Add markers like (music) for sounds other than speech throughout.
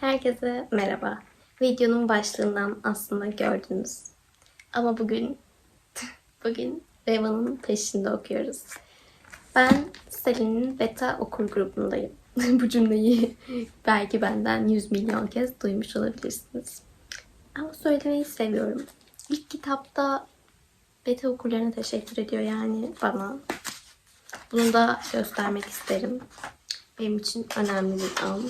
Herkese merhaba. Videonun başlığından aslında gördünüz. Ama bugün (laughs) bugün Reva'nın peşinde okuyoruz. Ben Selin'in beta okur grubundayım. (laughs) Bu cümleyi (laughs) belki benden 100 milyon kez duymuş olabilirsiniz. Ama söylemeyi seviyorum. İlk kitapta beta okurlarına teşekkür ediyor yani bana. Bunu da göstermek isterim. Benim için önemli bir an.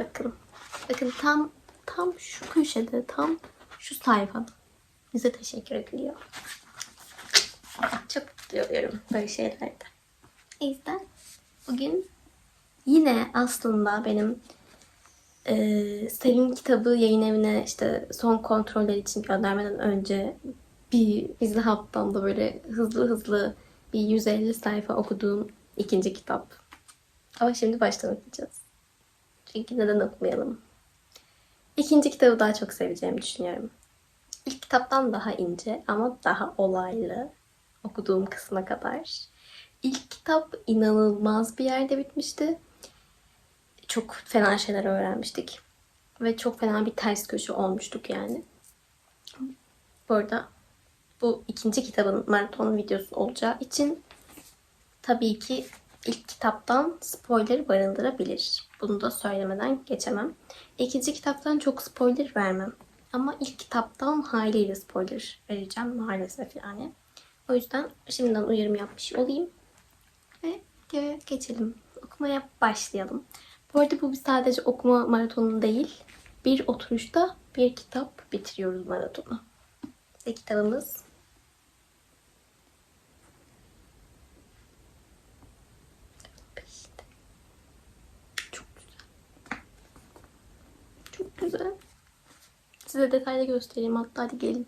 Bakın. Bakın tam tam şu köşede, tam şu sayfada bize teşekkür ediliyor. Çok mutlu oluyorum böyle şeylerde. O bugün yine aslında benim e, Selin kitabı yayın evine işte son kontroller için göndermeden önce bir Bizli Hap'tan da böyle hızlı hızlı bir 150 sayfa okuduğum ikinci kitap. Ama şimdi baştan okuyacağız. Çünkü neden okumayalım? İkinci kitabı daha çok seveceğimi düşünüyorum. İlk kitaptan daha ince ama daha olaylı okuduğum kısma kadar. İlk kitap inanılmaz bir yerde bitmişti. Çok fena şeyler öğrenmiştik. Ve çok fena bir ters köşe olmuştuk yani. Bu arada bu ikinci kitabın maraton videosu olacağı için tabii ki ilk kitaptan spoiler barındırabilir. Bunu da söylemeden geçemem. İkinci kitaptan çok spoiler vermem. Ama ilk kitaptan haliyle spoiler vereceğim maalesef yani. O yüzden şimdiden uyarım yapmış olayım. Ve geçelim. Okumaya başlayalım. Bu arada bu bir sadece okuma maratonu değil. Bir oturuşta bir kitap bitiriyoruz maratonu. Ve kitabımız Size detaylı göstereyim hatta hadi gelin.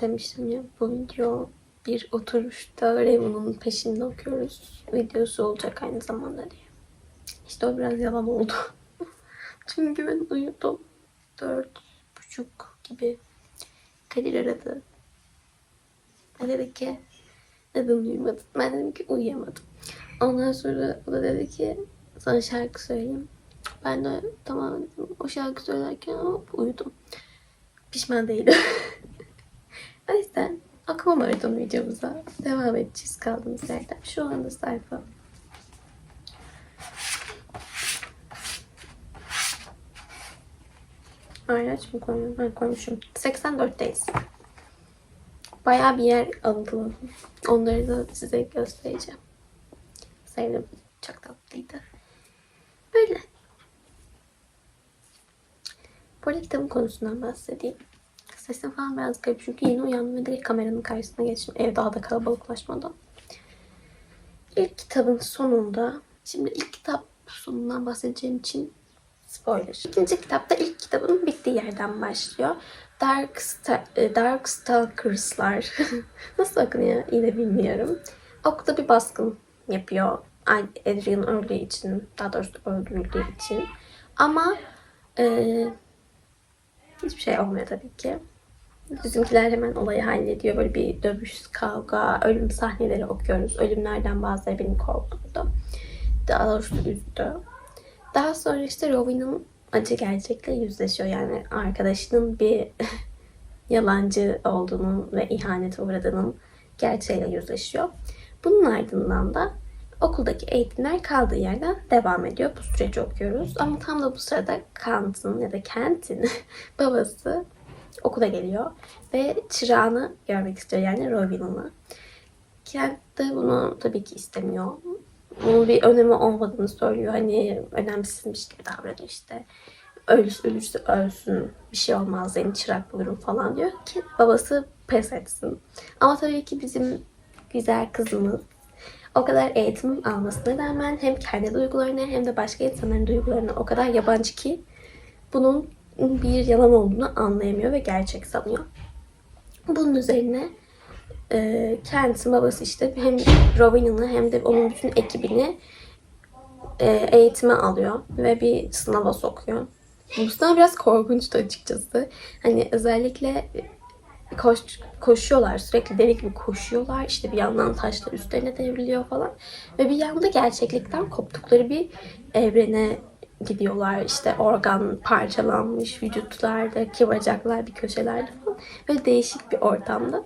Demiştim ya bu video bir oturuşta Raven'ın peşinde okuyoruz. Videosu olacak aynı zamanda diye. İşte o biraz yalan oldu. (laughs) Çünkü ben uyudum. Dört buçuk gibi. Kadir aradı. Ben dedi ki neden uyumadın? Ben dedim ki uyuyamadım. Ondan sonra o da dedi ki sana şarkı söyleyeyim. Ben de tamam dedim. O şarkı söylerken uyudum. Pişman değilim. (laughs) O yüzden okuma maraton videomuza devam edeceğiz kaldığımız yerden. Şu anda sayfa Ayraç mı koyuyorum? Ben koymuşum. 84'teyiz. Bayağı bir yer aldı. Onları da size göstereceğim. Sayılır çok tatlıydı. Böyle. bu Böyle kitabın konusundan bahsedeyim. Sesim falan biraz garip çünkü yeni uyandım ve direkt kameranın karşısına geçtim. Ev daha da kalabalıklaşmadan. İlk kitabın sonunda, şimdi ilk kitap sonundan bahsedeceğim için spoiler. İkinci kitapta ilk kitabın bittiği yerden başlıyor. Dark, Sta- e, Dark Stalkers'lar. (laughs) Nasıl okunuyor yine bilmiyorum. Okulda bir baskın yapıyor. Adrian öldüğü için, daha doğrusu öldürüldüğü için. Ama e, hiçbir şey olmuyor tabii ki. Bizimkiler hemen olayı hallediyor. Böyle bir dövüş, kavga, ölüm sahneleri okuyoruz. Ölümlerden bazıları beni korkuttu. Daha doğrusu üzdü. Daha sonra işte Rowan'ın acı gerçekle yüzleşiyor. Yani arkadaşının bir (laughs) yalancı olduğunun ve ihanete uğradığının gerçeğiyle yüzleşiyor. Bunun ardından da okuldaki eğitimler kaldığı yerden devam ediyor. Bu süreci okuyoruz. Ama tam da bu sırada Kant'ın ya da Kent'in (laughs) babası okula geliyor ve çırağını görmek istiyor yani Rovin'ını. Kent de bunu tabii ki istemiyor. Bunun bir önemi olmadığını söylüyor. Hani önemsizmiş gibi davranıyor işte. Ölürse, ölürse ölsün bir şey olmaz yeni çırak bulurum falan diyor ki babası pes etsin. Ama tabii ki bizim güzel kızımız o kadar eğitim almasına rağmen hem kendi duygularına hem de başka insanların duygularına o kadar yabancı ki bunun bir yalan olduğunu anlayamıyor ve gerçek sanıyor. Bunun üzerine e, kendisi babası işte hem Rowan'ını hem de onun bütün ekibini e, eğitime alıyor ve bir sınava sokuyor. Bu sınav biraz korkunçtu açıkçası. Hani özellikle koş, koşuyorlar sürekli deli gibi koşuyorlar. İşte bir yandan taşlar üstlerine devriliyor falan. Ve bir yanda gerçeklikten koptukları bir evrene gidiyorlar. İşte organ parçalanmış vücutlardaki bacaklar bir köşelerde falan. Böyle değişik bir ortamda.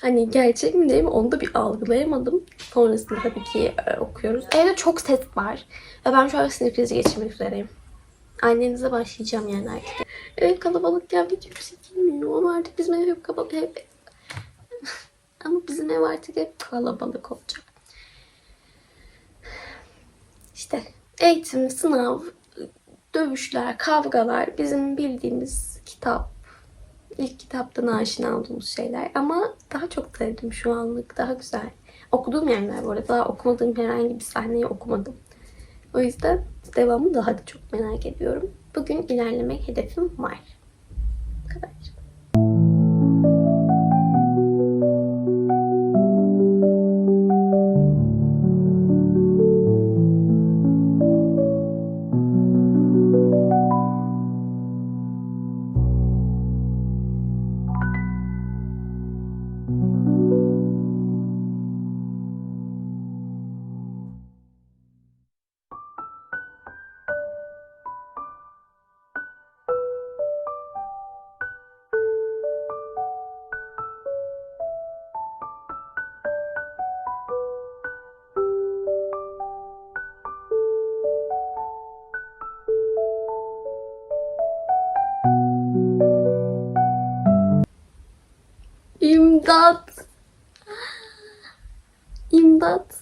Hani gerçek mi değil mi onu da bir algılayamadım. Sonrasında tabii ki e, okuyoruz. Evde çok ses var. Ve ben şu an sinir krizi geçirmek üzereyim. Annenize başlayacağım yani artık. Ev kalabalıkken hiçbir şey bilmiyorum ama artık bizim ev hep kalabalık. Hep... (laughs) ama bizim ev artık hep kalabalık olacak. İşte eğitim, sınav, dövüşler, kavgalar bizim bildiğimiz kitap. İlk kitaptan aşina olduğumuz şeyler. Ama daha çok sevdim şu anlık. Daha güzel. Okuduğum yerler bu arada. Daha okumadığım herhangi bir sahneyi okumadım. O yüzden devamı daha da çok merak ediyorum. Bugün ilerlemek hedefim var. Bu kadar. İmdat. İmdat.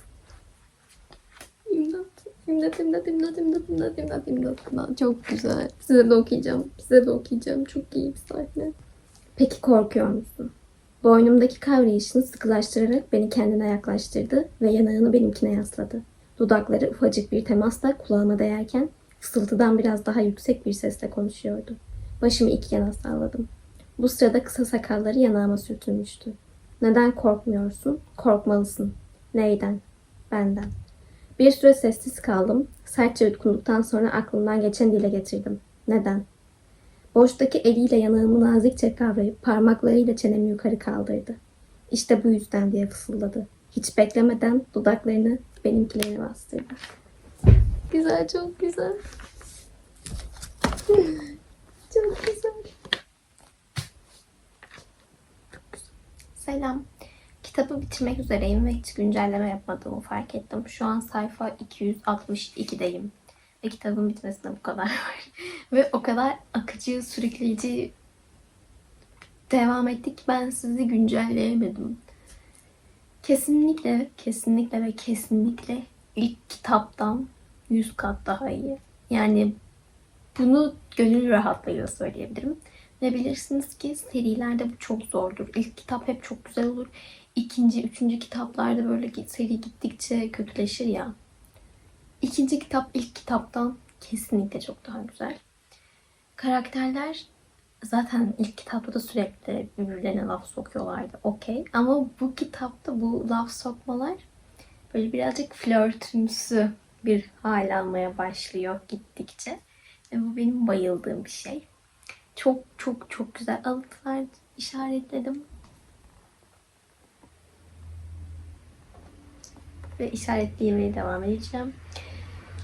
İmdat. İmdat, imdat, imdat, imdat, imdat, imdat, imdat, imdat. Çok güzel. Size de okuyacağım. Size de okuyacağım. Çok iyi bir sahne. Peki korkuyor musun? Boynumdaki kavrayışını sıkılaştırarak beni kendine yaklaştırdı ve yanağını benimkine yasladı. Dudakları ufacık bir temasla kulağıma değerken fısıltıdan biraz daha yüksek bir sesle konuşuyordu. Başımı iki yana salladım. Bu sırada kısa sakalları yanağıma sürtülmüştü. Neden korkmuyorsun? Korkmalısın. Neyden? Benden. Bir süre sessiz kaldım. Sertçe yutkunduktan sonra aklımdan geçen dile getirdim. Neden? Boştaki eliyle yanağımı nazikçe kavrayıp parmaklarıyla çenemi yukarı kaldırdı. İşte bu yüzden diye fısıldadı. Hiç beklemeden dudaklarını benimkilerine bastırdı. Güzel, çok güzel. çok güzel. Selam. Kitabı bitirmek üzereyim ve hiç güncelleme yapmadığımı fark ettim. Şu an sayfa 262'deyim. Ve kitabın bitmesine bu kadar (laughs) var. Ve o kadar akıcı, sürükleyici devam ettik ben sizi güncelleyemedim. Kesinlikle, kesinlikle ve kesinlikle ilk kitaptan 100 kat daha iyi. Yani bunu gönül rahatlığıyla söyleyebilirim. Ve bilirsiniz ki serilerde bu çok zordur. İlk kitap hep çok güzel olur. İkinci, üçüncü kitaplarda böyle seri gittikçe kötüleşir ya. İkinci kitap ilk kitaptan kesinlikle çok daha güzel. Karakterler zaten ilk kitapta da sürekli birbirlerine laf sokuyorlardı. Okey. Ama bu kitapta bu laf sokmalar böyle birazcık flörtümsü bir hal almaya başlıyor gittikçe. Ve bu benim bayıldığım bir şey. Çok çok çok güzel alıntılar işaretledim. Ve işaretleyemeye devam edeceğim.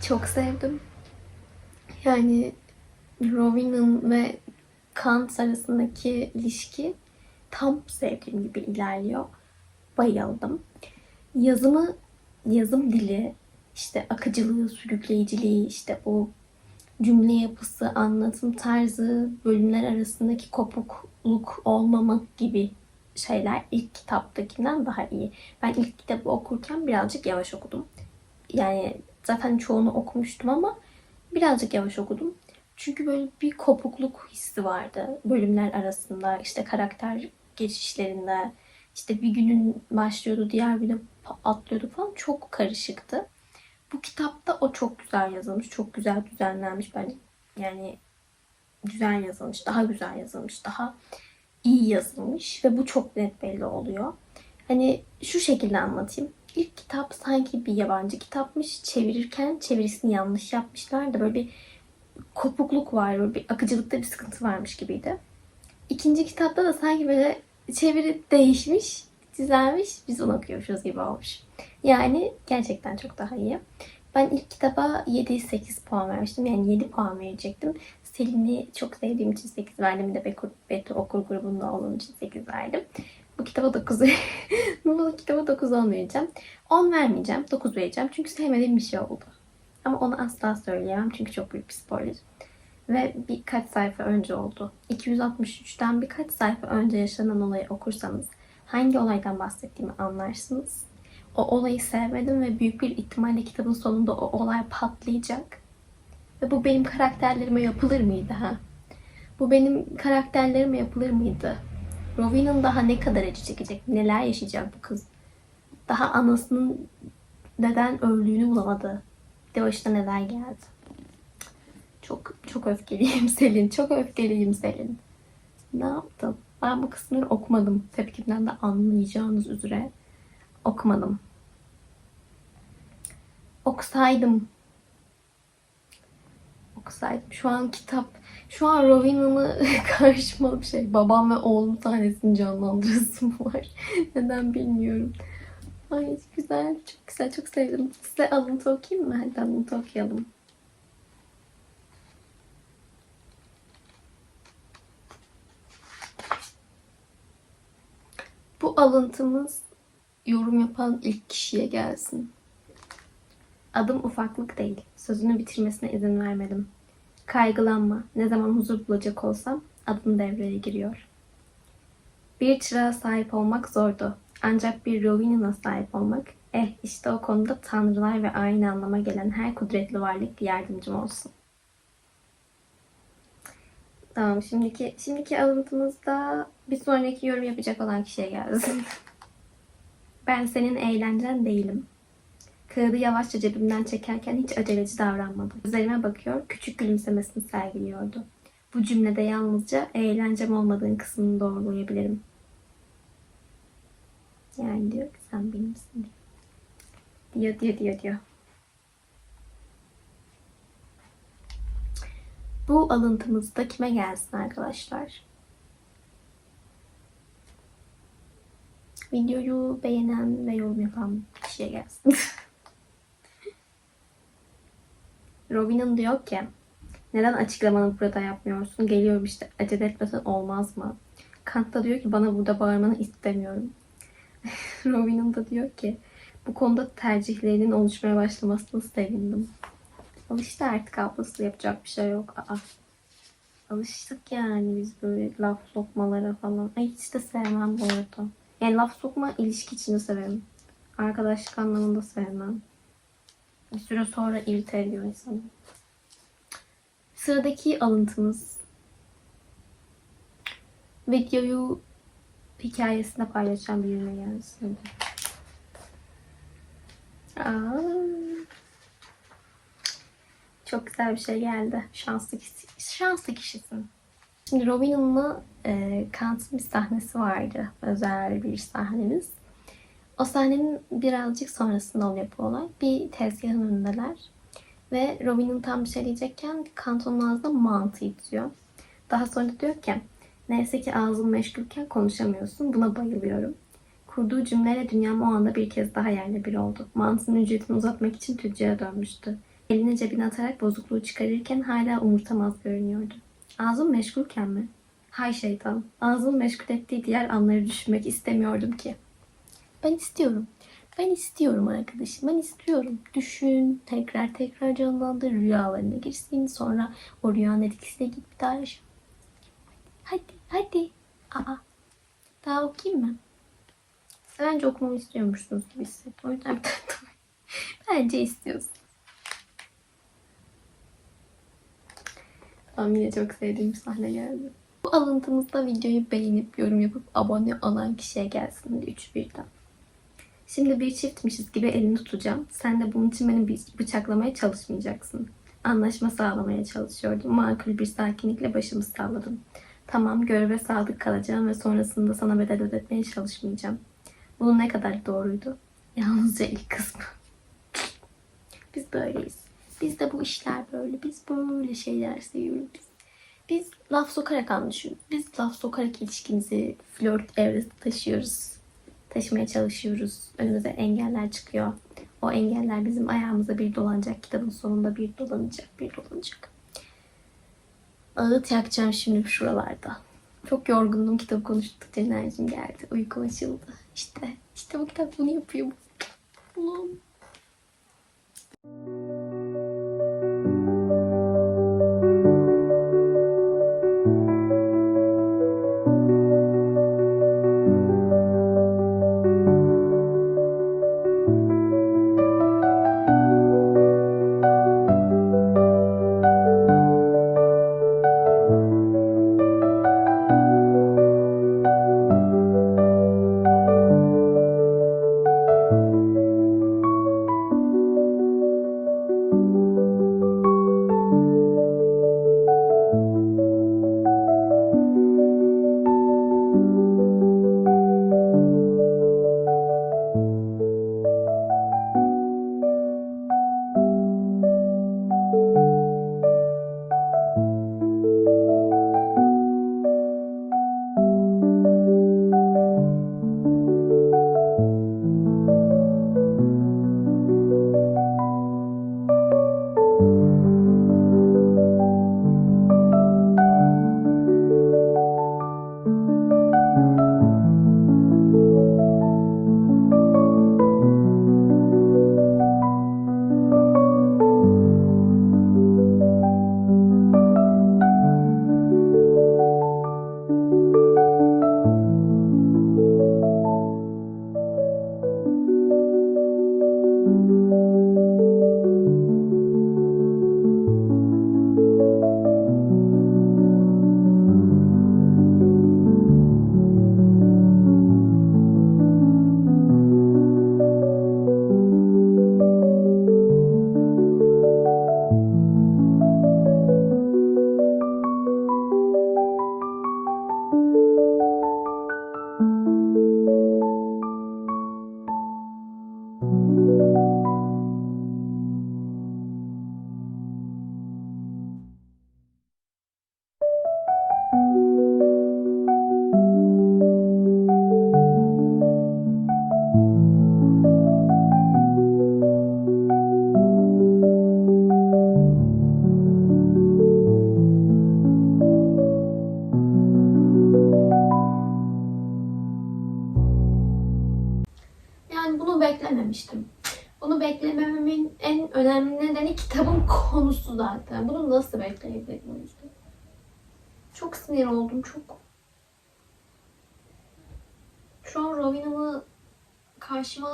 Çok sevdim. Yani Rovin'in ve Kant arasındaki ilişki tam sevdiğim gibi ilerliyor. Bayıldım. Yazımı, yazım dili, işte akıcılığı, sürükleyiciliği, işte o cümle yapısı, anlatım tarzı, bölümler arasındaki kopukluk olmama gibi şeyler ilk kitaptakinden daha iyi. Ben ilk kitabı okurken birazcık yavaş okudum. Yani zaten çoğunu okumuştum ama birazcık yavaş okudum. Çünkü böyle bir kopukluk hissi vardı bölümler arasında. işte karakter geçişlerinde. işte bir günün başlıyordu, diğer güne atlıyordu falan. Çok karışıktı. Bu kitapta o çok güzel yazılmış. Çok güzel düzenlenmiş bence. Yani güzel yazılmış. Daha güzel yazılmış. Daha iyi yazılmış. Ve bu çok net belli oluyor. Hani şu şekilde anlatayım. İlk kitap sanki bir yabancı kitapmış. Çevirirken çevirisini yanlış yapmışlar da böyle bir kopukluk var. Böyle bir akıcılıkta bir sıkıntı varmış gibiydi. İkinci kitapta da sanki böyle çeviri değişmiş, düzelmiş. Biz onu okuyormuşuz gibi olmuş. Yani gerçekten çok daha iyi. Ben ilk kitaba 7-8 puan vermiştim. Yani 7 puan verecektim. Selin'i çok sevdiğim için 8 verdim. Bir de Beto, Beto okul grubunda olduğum için 8 verdim. Bu kitaba 9 (laughs) Bu kitaba 9 10 vereceğim. 10 vermeyeceğim. 9 vereceğim. Çünkü sevmediğim bir şey oldu. Ama onu asla söyleyemem. Çünkü çok büyük bir spoiler. Ve birkaç sayfa önce oldu. 263'ten birkaç sayfa önce yaşanan olayı okursanız hangi olaydan bahsettiğimi anlarsınız. O olayı sevmedim ve büyük bir ihtimalle kitabın sonunda o olay patlayacak. Ve bu benim karakterlerime yapılır mıydı ha? Bu benim karakterlerime yapılır mıydı? Rovina'nın daha ne kadar acı çekecek? Neler yaşayacak bu kız? Daha anasının neden öldüğünü bulamadı. Bir de başına neler geldi. Çok çok öfkeliyim (laughs) Selin. Çok öfkeliyim Selin. Ne yaptım? Ben bu kısmını okumadım. Tepkimden de anlayacağınız üzere okumadım. Okusaydım. Okusaydım. Şu an kitap, şu an Rovina'nı (laughs) karşıma bir şey. Babam ve oğlum sahnesini canlandırasım var. (laughs) Neden bilmiyorum. Ay güzel, çok güzel, çok sevdim. Size alıntı okuyayım mı? Hadi alıntı okuyalım. Alıntımız yorum yapan ilk kişiye gelsin. Adım ufaklık değil. Sözünü bitirmesine izin vermedim. Kaygılanma. Ne zaman huzur bulacak olsam adım devreye giriyor. Bir çırağa sahip olmak zordu. Ancak bir Rovin'ine sahip olmak, eh işte o konuda tanrılar ve aynı anlama gelen her kudretli varlık yardımcım olsun. Tamam şimdiki şimdiki alıntımızda bir sonraki yorum yapacak olan kişiye gelsin. (laughs) ben senin eğlencen değilim. Kağıdı yavaşça cebimden çekerken hiç aceleci davranmadım. Üzerime bakıyor, küçük gülümsemesini sergiliyordu. Bu cümlede yalnızca eğlencem olmadığın kısmını doğrulayabilirim. Yani diyor ki sen benimsin diyor. Diyor diyor diyor diyor. Bu alıntımız da kime gelsin arkadaşlar? Videoyu beğenen ve yorum yapan kişiye gelsin. (laughs) Robin'in diyor ki neden açıklamanı burada yapmıyorsun? Geliyorum işte acele etmesen olmaz mı? Kant da diyor ki bana burada bağırmanı istemiyorum. (laughs) Robin'in da diyor ki bu konuda tercihlerinin oluşmaya başlamasını sevindim. Al işte artık ablası yapacak bir şey yok. Aa. Alıştık yani biz böyle laf sokmalara falan. Ay hiç de sevmem bu arada. Yani laf sokma ilişki içinde severim. Arkadaşlık anlamında sevmem. Bir süre sonra irite ediyor insanı. Sıradaki alıntımız. Videoyu hikayesinde paylaşan birine gelsin. Aa, çok güzel bir şey geldi. Şanslı, şanslı kişisin. Şimdi Robin'in'la e, Kant'ın bir sahnesi vardı. Özel bir sahnemiz. O sahnenin birazcık sonrasında oluyor bu olay. Bir tezgahın önündeler. Ve Robin'in tam bir şey diyecekken Kant onun ağzına mantı itiyor. Daha sonra da diyor ki neyse ki ağzın meşgulken konuşamıyorsun. Buna bayılıyorum. Kurduğu cümleyle dünyam o anda bir kez daha yerle bir oldu. Mantının ücretini uzatmak için tüccara dönmüştü. Elini cebine atarak bozukluğu çıkarırken hala umurtamaz görünüyordu. Ağzım meşgulken mi? Hay şeytan. Ağzımı meşgul ettiği diğer anları düşünmek istemiyordum ki. Ben istiyorum. Ben istiyorum arkadaşım. Ben istiyorum. Düşün. Tekrar tekrar canlandır. Rüyalarına girsin. Sonra o rüyanın etkisiyle git bir daha yaşa. Hadi. Hadi. Aa. Daha okuyayım mı? Bence okumamı istiyormuşsunuz gibi hissettim. O yüzden bir tane (laughs) Bence istiyorsun. Tamam yine çok sevdiğim sahne geldi. Bu alıntımızda videoyu beğenip yorum yapıp abone olan kişiye gelsin. Hadi üç birden. Şimdi bir çiftmişiz gibi elini tutacağım. Sen de bunun için beni bı- bıçaklamaya çalışmayacaksın. Anlaşma sağlamaya çalışıyordum. Makul bir sakinlikle başımı salladım. Tamam göreve sadık kalacağım ve sonrasında sana bedel ödetmeye çalışmayacağım. Bu ne kadar doğruydu? Yalnızca ilk kısmı. (laughs) Biz böyleyiz. Biz de bu işler böyle. Biz böyle şeyler seviyoruz. Biz, biz laf sokarak anlaşıyoruz. Biz laf sokarak ilişkimizi flört evresine taşıyoruz. Taşımaya çalışıyoruz. Önümüze engeller çıkıyor. O engeller bizim ayağımıza bir dolanacak. Kitabın sonunda bir dolanacak, bir dolanacak. Ağıt yakacağım şimdi şuralarda. Çok yorgundum kitap konuştukça enerjim geldi. Uyku açıldı. İşte, işte bu kitap bunu yapıyor. Allah'ım.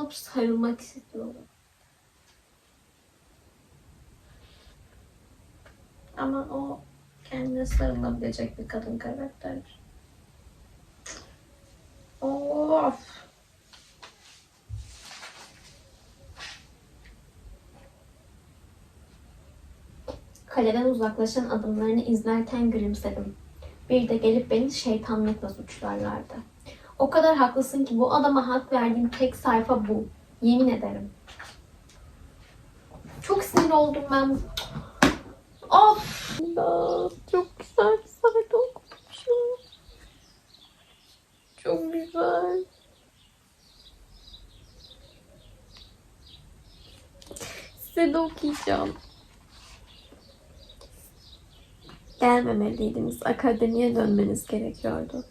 Alıp sarılmak istiyorum. Ama o kendine sarılabilecek bir kadın karakter. Of. Kaleden uzaklaşan adımlarını izlerken gülümsedim. Bir de gelip beni şeytanlıkla suçlarlardı. O kadar haklısın ki bu adama hak verdiğim tek sayfa bu. Yemin ederim. Çok sinir oldum ben. Of! Ya, çok güzel bir sayfa okumuşum. Çok güzel. Size de okuyacağım. Gelmemeliydiniz. Akademiye dönmeniz gerekiyordu.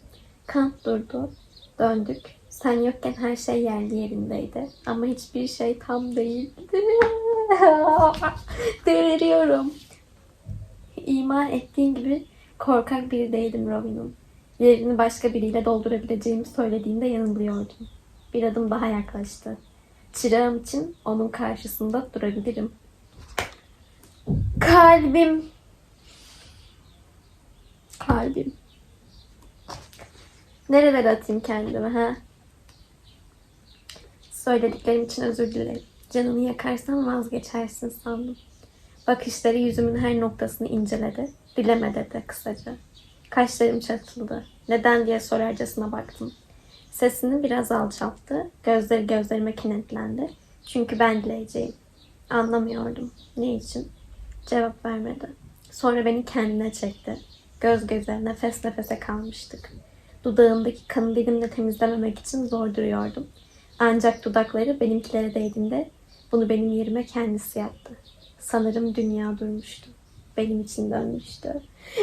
Kant durdu. Döndük. Sen yokken her şey yerli yerindeydi. Ama hiçbir şey tam değildi. (laughs) Deliriyorum. İman ettiğin gibi korkak biri değildim Robin'im. Yerini başka biriyle doldurabileceğimi söylediğinde yanılıyordum. Bir adım daha yaklaştı. Çırağım için onun karşısında durabilirim. Kalbim. Kalbim. Nerelere atayım kendimi ha? Söylediklerim için özür dilerim. Canını yakarsan vazgeçersin sandım. Bakışları yüzümün her noktasını inceledi. Dileme dedi kısaca. Kaşlarım çatıldı. Neden diye sorarcasına baktım. Sesini biraz alçalttı. Gözleri gözlerime kenetlendi. Çünkü ben dileyeceğim. Anlamıyordum. Ne için? Cevap vermedi. Sonra beni kendine çekti. Göz göze, nefes nefese kalmıştık. Dudağındaki kanı dilimle temizlememek için zor duruyordum. Ancak dudakları benimkilere değdiğinde bunu benim yerime kendisi yaptı. Sanırım dünya durmuştu. Benim için dönmüştü.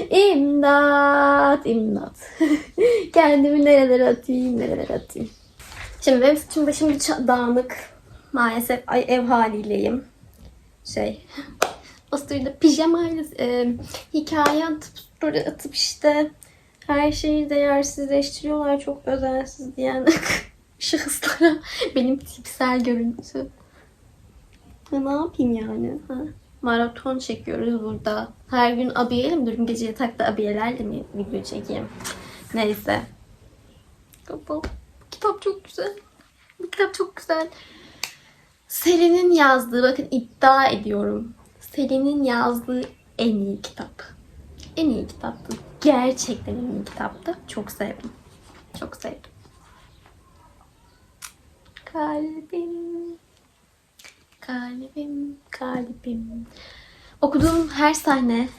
İmdat, imdat. (laughs) Kendimi nerelere atayım, nerelere atayım. Şimdi benim saçım başım bir dağınık. Maalesef ay ev haliyleyim. Şey, (laughs) o pijamayla e, hikaye atıp, atıp işte her şeyi değersizleştiriyorlar çok özensiz diyen (laughs) şahıslara benim tipsel görüntü. Ya ne yapayım yani? Ha? Maraton çekiyoruz burada. Her gün abiyeyle mi durum? Gece yatakta abiyelerle mi video çekeyim? Neyse. Bu kitap çok güzel. Bu kitap çok güzel. Selin'in yazdığı, bakın iddia ediyorum. Selin'in yazdığı en iyi kitap. En iyi kitaptı. Gerçekten en iyi kitaptı. Çok sevdim. Çok sevdim. Kalbim, kalbim, kalbim. Okuduğum her sahne,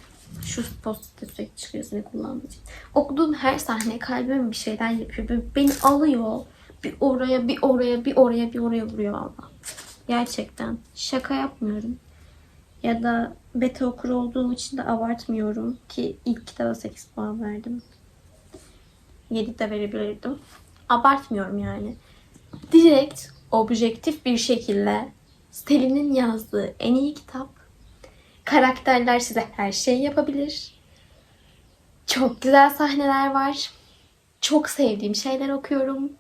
şu post sürekli çıkıyor seni kullanmak için. Okuduğum her sahne kalbime bir şeyler yapıyor. Beni alıyor. Bir oraya, bir oraya, bir oraya, bir oraya vuruyor valla. Gerçekten. Şaka yapmıyorum. Ya da beta okur olduğum için de abartmıyorum ki ilk kitaba 8 puan verdim. 7 de verebilirdim. Abartmıyorum yani. Direkt, objektif bir şekilde Selin'in yazdığı en iyi kitap. Karakterler size her şeyi yapabilir. Çok güzel sahneler var. Çok sevdiğim şeyler okuyorum.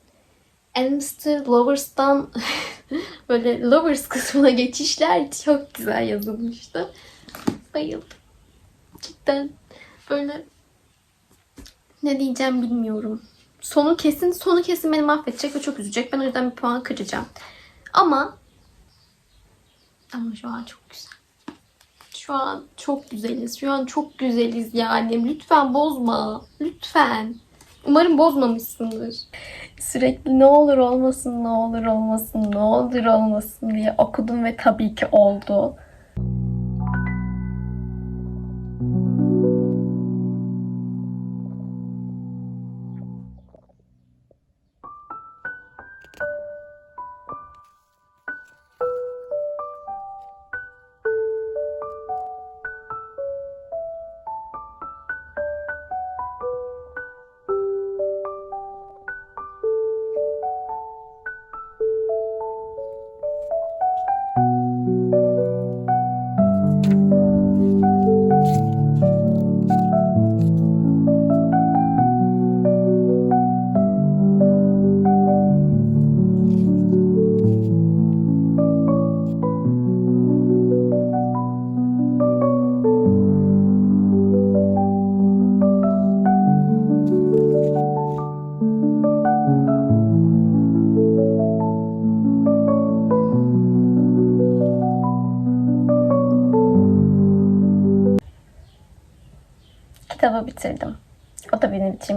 Endster Lovers'tan (laughs) böyle Lovers kısmına geçişler çok güzel yazılmıştı. Bayıldım. Cidden böyle ne diyeceğim bilmiyorum. Sonu kesin, sonu kesin beni mahvedecek ve çok üzecek. Ben o yüzden bir puan kıracağım. Ama ama şu an çok güzel. Şu an çok güzeliz. Şu an çok güzeliz yani. Lütfen bozma. Lütfen. Umarım bozmamışsındır. Sürekli ne olur olmasın, ne olur olmasın, ne olur olmasın diye okudum ve tabii ki oldu.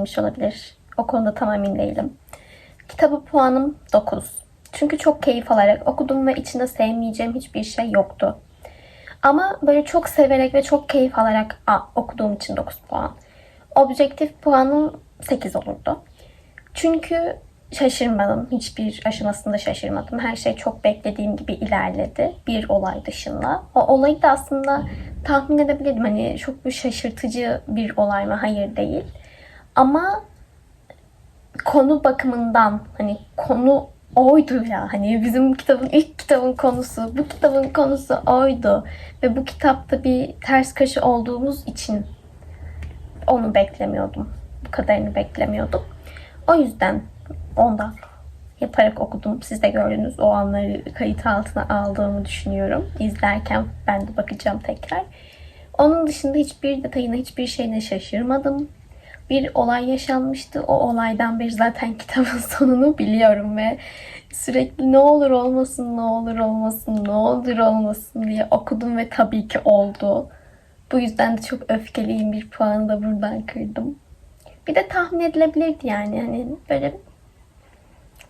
Bitirmiş olabilir. O konuda tam emin değilim. Kitabı puanım 9. Çünkü çok keyif alarak okudum ve içinde sevmeyeceğim hiçbir şey yoktu. Ama böyle çok severek ve çok keyif alarak a, okuduğum için 9 puan. Objektif puanım 8 olurdu. Çünkü şaşırmadım. Hiçbir aşamasında şaşırmadım. Her şey çok beklediğim gibi ilerledi. Bir olay dışında. O olayı da aslında tahmin edebilirdim. Hani çok bir şaşırtıcı bir olay mı? Hayır değil. Ama konu bakımından hani konu oydu ya. Hani bizim kitabın ilk kitabın konusu, bu kitabın konusu oydu. Ve bu kitapta bir ters köşe olduğumuz için onu beklemiyordum. Bu kadarını beklemiyordum. O yüzden ondan yaparak okudum. Siz de gördünüz o anları kayıt altına aldığımı düşünüyorum. İzlerken ben de bakacağım tekrar. Onun dışında hiçbir detayına, hiçbir şeyine şaşırmadım. Bir olay yaşanmıştı. O olaydan beri zaten (laughs) kitabın sonunu biliyorum ve sürekli ne olur olmasın, ne olur olmasın, ne olur olmasın diye okudum ve tabii ki oldu. Bu yüzden de çok öfkeliyim. Bir puanı da buradan kırdım. Bir de tahmin edilebilirdi yani. Hani böyle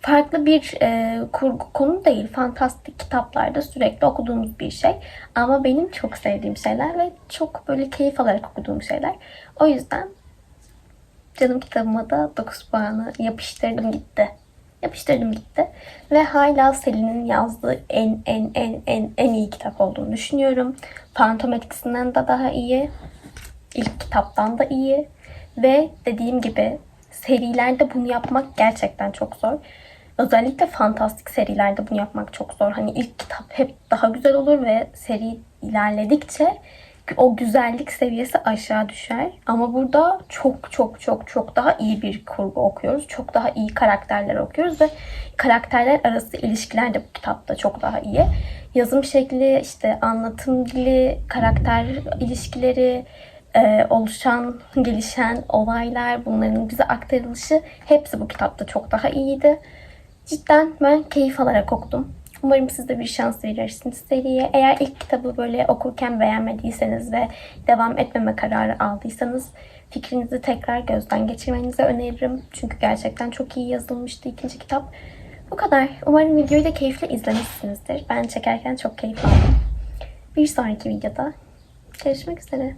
farklı bir e, kurgu konu değil. Fantastik kitaplarda sürekli okuduğumuz bir şey. Ama benim çok sevdiğim şeyler ve çok böyle keyif alarak okuduğum şeyler. O yüzden canım kitabıma da 9 puanı yapıştırdım gitti. Yapıştırdım gitti. Ve hala Selin'in yazdığı en en en en en iyi kitap olduğunu düşünüyorum. Phantom etkisinden de daha iyi. İlk kitaptan da iyi. Ve dediğim gibi serilerde bunu yapmak gerçekten çok zor. Özellikle fantastik serilerde bunu yapmak çok zor. Hani ilk kitap hep daha güzel olur ve seri ilerledikçe o güzellik seviyesi aşağı düşer. Ama burada çok çok çok çok daha iyi bir kurgu okuyoruz. Çok daha iyi karakterler okuyoruz ve karakterler arası ilişkiler de bu kitapta çok daha iyi. Yazım şekli, işte anlatım dili, karakter ilişkileri, e, oluşan, gelişen olaylar, bunların bize aktarılışı hepsi bu kitapta çok daha iyiydi. Cidden ben keyif alarak okudum. Umarım siz de bir şans verirsiniz seriye. Eğer ilk kitabı böyle okurken beğenmediyseniz ve devam etmeme kararı aldıysanız fikrinizi tekrar gözden geçirmenizi öneririm. Çünkü gerçekten çok iyi yazılmıştı ikinci kitap. Bu kadar. Umarım videoyu da keyifle izlemişsinizdir. Ben çekerken çok keyif aldım. Bir sonraki videoda görüşmek üzere.